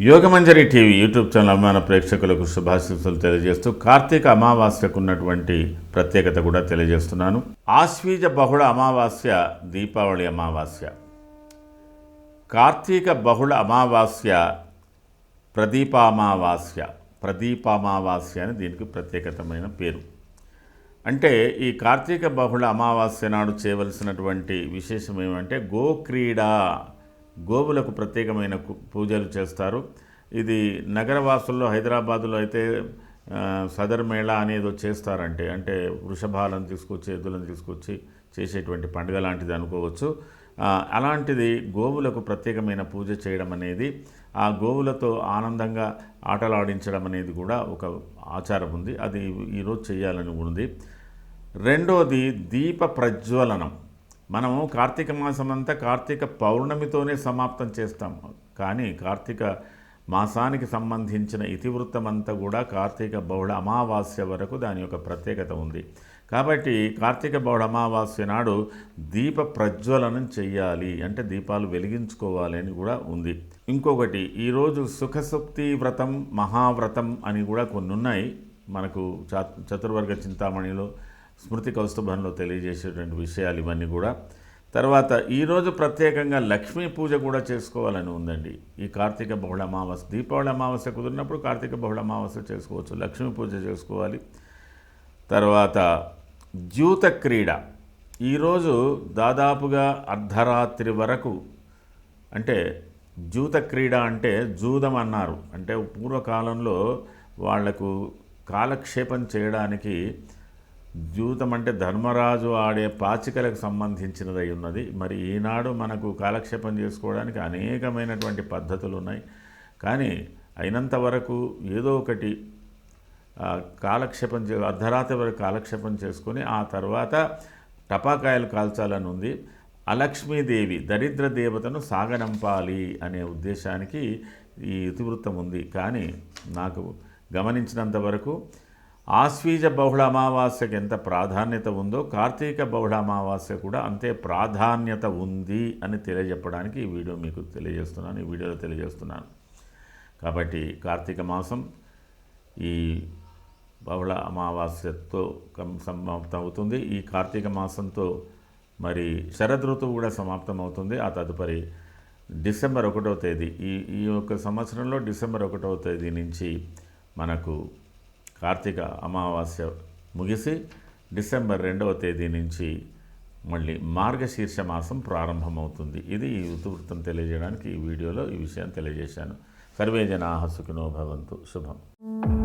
Yogamanjari TV YouTube channel అభిమాన ప్రేక్షకులకు శుభాశీస్సులు తెలియజేస్తూ కార్తీక అమావాస్యకు ఉన్నటువంటి ప్రత్యేకత కూడా తెలియజేస్తున్నాను. ఆశ్వీజ బహుళ అమావాస్య దీపావళి అమావాస్య. కార్తీక బహుళ అమావాస్య ప్రదీపామావాస్య. ప్రదీపామావాస్య అని దీనికి ప్రత్యేకతమైన పేరు. అంటే ఈ కార్తీక బహుళ అమావాస్య నాడు చేయవలసినటువంటి విశేషం ఏమంటే గోక్రీడ. గోవులకు ప్రత్యేకమైన కు- పూజలు చేస్తారు. ఇది నగరవాసుల్లో హైదరాబాదులో అయితే సదర్ మేళా అనేది చేస్తారంటే అంటే వృషభాలను తీసుకొచ్చి ఎద్దులను తీసుకొచ్చి చేసేటువంటి పండుగ లాంటిది అనుకోవచ్చు. అలాంటిది గోవులకు ప్రత్యేకమైన పూజ చేయడం అనేది ఆ గోవులతో ఆనందంగా ఆటలాడించడం అనేది కూడా ఒక ఆచారం ఉంది. అది ఈరోజు చేయాలని ఉంది. రెండోది దీప ప్రజ్వలనం. మనము కార్తీక మాసం అంతా కార్తీక పౌర్ణమితోనే సమాప్తం చేస్తాం. కానీ కార్తీక మాసానికి సంబంధించిన ఇతివృత్తం అంతా కూడా కార్తీక బహుళ అమావాస్య వరకు దాని యొక్క ప్రత్యేకత ఉంది. కాబట్టి కార్తీక బహుళ అమావాస్య నాడు దీప ప్రజ్వలనం చెయ్యాలి. అంటే దీపాలు వెలిగించుకోవాలి అని కూడా ఉంది. ఇంకొకటి ఈరోజు సుఖసుప్తి వ్రతం మహావ్రతం అని కూడా కొన్ని ఉన్నాయి మనకు చతుర్వర్గ చింతామణిలో స్మృతి కౌస్తుభంలో తెలియజేసేటువంటి విషయాలు ఇవన్నీ కూడా. తర్వాత ఈరోజు ప్రత్యేకంగా లక్ష్మీ పూజ కూడా చేసుకోవాలని ఉందండి. ఈ కార్తీక బహుళ అమావాస్య దీపావళి అమావాస్య కుదిరినప్పుడు కార్తీక బహుళ అమావాస్య చేసుకోవచ్చు లక్ష్మీ పూజ చేసుకోవాలి. తర్వాత ద్యూత క్రీడ. ఈరోజు దాదాపుగా అర్ధరాత్రి వరకు అంటే జూత క్రీడ అంటే జూదం అన్నారు. అంటే పూర్వకాలంలో వాళ్ళకు కాలక్షేపం చేయడానికి జూతం అంటే ధర్మరాజు ఆడే పాచికలకు సంబంధించినదై ఉన్నది. మరి ఈనాడు మనకు కాలక్షేపం చేసుకోవడానికి అనేకమైనటువంటి పద్ధతులు ఉన్నాయి కానీ అయినంత వరకు ఏదో ఒకటి కాలక్షేపం చే అర్ధరాత్రి వరకు కాలక్షేపం చేసుకొని ఆ తర్వాత టపాకాయలు కాల్చాలని ఉంది. అలక్ష్మీదేవి దరిద్ర దేవతను సాగనంపాలి అనే ఉద్దేశానికి ఈ ఇతివృత్తం ఉంది. కానీ నాకు గమనించినంత వరకు ఆశ్వీజ బహుళ అమావాస్యకి ఎంత ప్రాధాన్యత ఉందో కార్తీక బహుళ అమావాస్య కూడా అంతే ప్రాధాన్యత ఉంది అని తెలియజెప్పడానికి ఈ వీడియో మీకు తెలియజేస్తున్నాను ఈ వీడియోలో తెలియజేస్తున్నాను. కాబట్టి కార్తీక మాసం ఈ బహుళ అమావాస్యతో కం- సమాప్తం అవుతుంది ఈ కార్తీక మాసంతో మరి శరద్ ఋతువు కూడా సమాప్తం అవుతుంది ఆ తదుపరి డిసెంబర్ ఒకటవ తేదీ. ఈ ఈ యొక్క సంవత్సరంలో డిసెంబర్ ఒకటవ తేదీ నుంచి మనకు కార్తీక అమావాస్య ముగిసి డిసెంబర్ రెండవ తేదీ నుంచి మళ్ళీ మార్గశీర్ష మాసం ప్రారంభమవుతుంది. ఇది ఈ ఋతువృత్తం తెలియజేయడానికి ఈ వీడియోలో ఈ విషయం తెలియజేశాను. సర్వే జనా సుఖినో భవంతు. శుభం.